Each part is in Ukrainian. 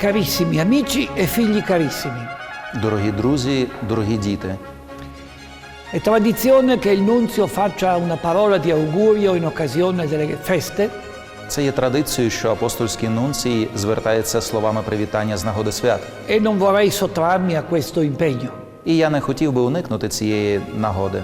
Carissimi amici e figli carissimi, Дорогі друзі, дорогі діти, è tradizione che il nunzio faccia una parola di augurio in occasione delle feste це є традицією, що апостольський нунцій звертається словами привітання з нагоди свят. e non vorrei sottrarmi a questo impegno. І я не хотів би уникнути цієї нагоди.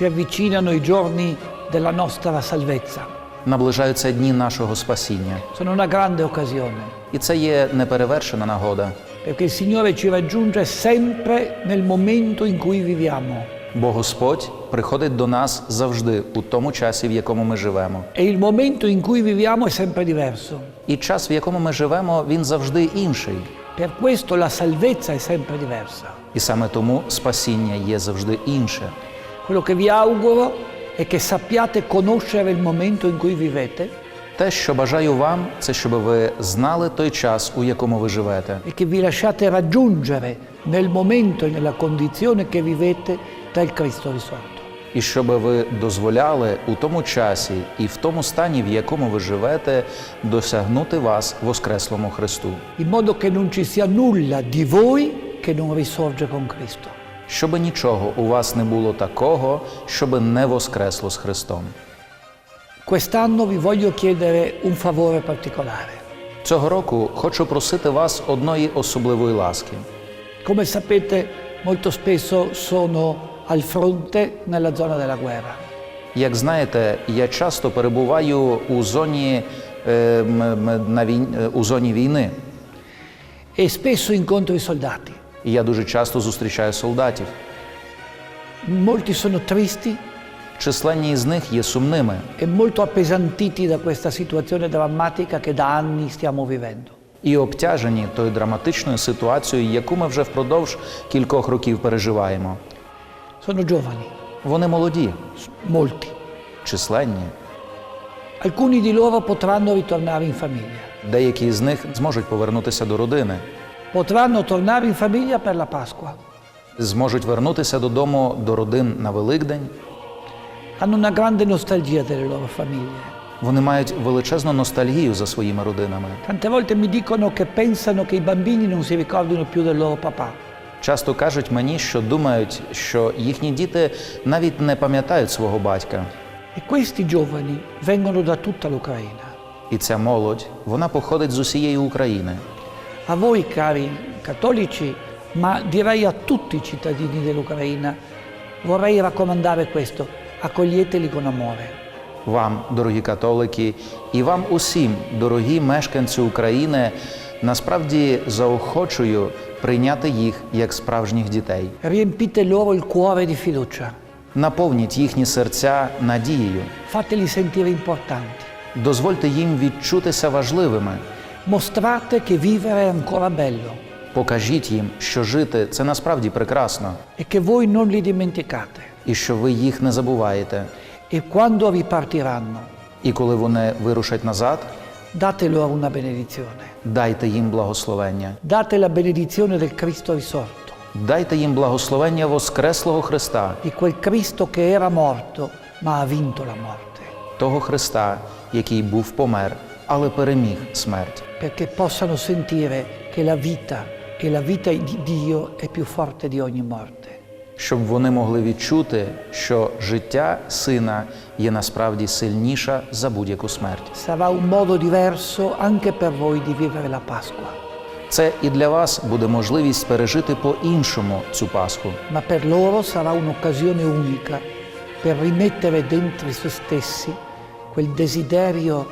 Si avvicinano i giorni della nostra salvezza. Наближаються дні нашого спасіння, Sono una grande occasione і це є неперевершена нагода, perché il Signore ci raggiunge sempre nel momento in cui viviamo бо Господь приходить до нас завжди у тому часі, в якому ми живемо. e il momento in cui viviamo è sempre diverso. І час, в якому ми живемо, він завжди інший. Per questo la salvezza è sempre diversa. І саме тому спасіння є завжди інше. Quello che vi auguro è che sappiate conoscere il momento in cui vivete Те, що бажаю вам, це щоб ви знали той час, у якому ви живете, e che vi lasciate raggiungere nel momento e nella condizione che vivete dal Cristo risorto. і щоб ви дозволяли у тому часі і в тому стані, в якому ви живете, досягнути вас Воскреслому Христу, in modo che non ci sia nulla di voi che non risorge con Cristo. Щоб нічого у вас не було такого, щоб не воскресло з Христом. Quest'anno vi voglio chiedere un favore particolare. Цього року хочу просити вас одної особливої ласки. Come sapete, molto spesso sono al fronte nella zona della guerra. Як знаєте, я часто перебуваю у зоні, е, м- м- на війн- е, у зоні війни. e spesso incontro i soldati. І я дуже часто зустрічаю солдатів. Molti sono tristi Численні із них є сумними e molto appesantiti da questa situazione drammatica che da anni stiamo vivendo. і обтяжені тою драматичною ситуацією, яку ми вже впродовж кількох років переживаємо. Sono giovani, Вони молоді, molti. численні. Alcuni di loro potranno ritornare in famiglia. Деякі з них зможуть повернутися до родини, Potranno tornare in famiglia per la Pasqua. зможуть вернутися додому до родин на Великдень. Hanno una grande nostalgia delle loro famiglie. Вони мають величезну ностальгію за своїми родинами. Tante volte mi dicono che pensano che i bambini non si ricordino più del loro papà. Часто кажуть мені, що думають, що їхні діти навіть не пам'ятають свого батька. E questi giovani vengono da tutta l'Ucraina. І ця молодь, вона походить з усієї України. A voi, cari cattolici, ma direi a tutti i cittadini dell'Ucraina, vorrei raccomandare questo, accoglieteli con amore. Вам, дорогі католики, і вам усім, дорогі мешканці України, насправді заохочую прийняти їх як справжніх дітей. Riempite loro il cuore di fiducia, Наповніть їхні серця надією, fateli sentire importanti, дозвольте їм відчутися важливими. Mostrate che vivere è ancora bello Покажіть їм, що жити це насправді прекрасно, e che voi non li dimenticate. і що ви їх не забуваєте. E quando ripartiranno, І коли вони вирушать назад, date loro una benedizione. дайте їм благословення. Date la benedizione del Cristo risorto, Дайте їм благословення Воскреслого Христа, di quel Cristo che era morto ma ha vinto la morte, того Христа, який був помер, але переміг смерть, perché possano sentire che la vita e la vita di Dio è più forte di ogni morte. щоб вони могли відчути, що життя сина є насправді сильніша за будь-яку смерть. Sarà un modo diverso anche per voi di vivere la Pasqua, Це і для вас буде можливість пережити по-іншому цю Пасху. ma per loro sarà un'occasione unica per rimettere dentro se stessi quel desiderio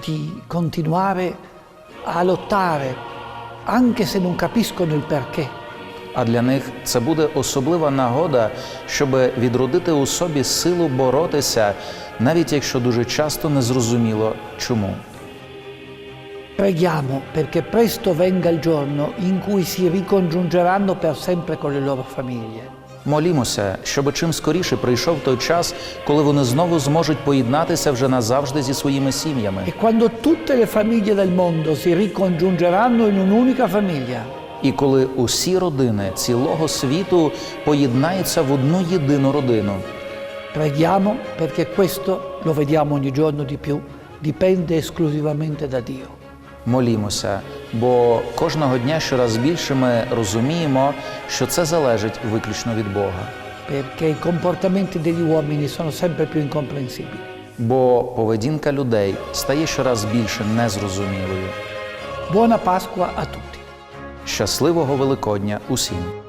di continuare a lottare, anche se non capiscono il perché. А для них це буде особлива нагода, щоб відродити у собі силу боротися, навіть якщо дуже часто не зрозуміло чому. Preghiamo perché presto venga il giorno in cui si ricongiungeranno per sempre con le loro famiglie. Молімося, щоб чим скоріше прийшов той час, коли вони знову зможуть поєднатися вже назавжди зі своїми сім'ями. E quando tutte le famiglie del mondo si ricongiungeranno in un'unica famiglia, І коли усі родини цілого світу поєднаються в одну єдину родину. preghiamo perché questo, lo vediamo ogni giorno di più, dipende esclusivamente da Dio. Молімося, бо кожного дня щораз більше ми розуміємо, що це залежить виключно від Бога. perché i comportamenti degli uomini sono sempre più incomprensibili. Бо поведінка людей стає щораз більше незрозумілою. Buona Pasqua a tutti. Щасливого Великодня усім!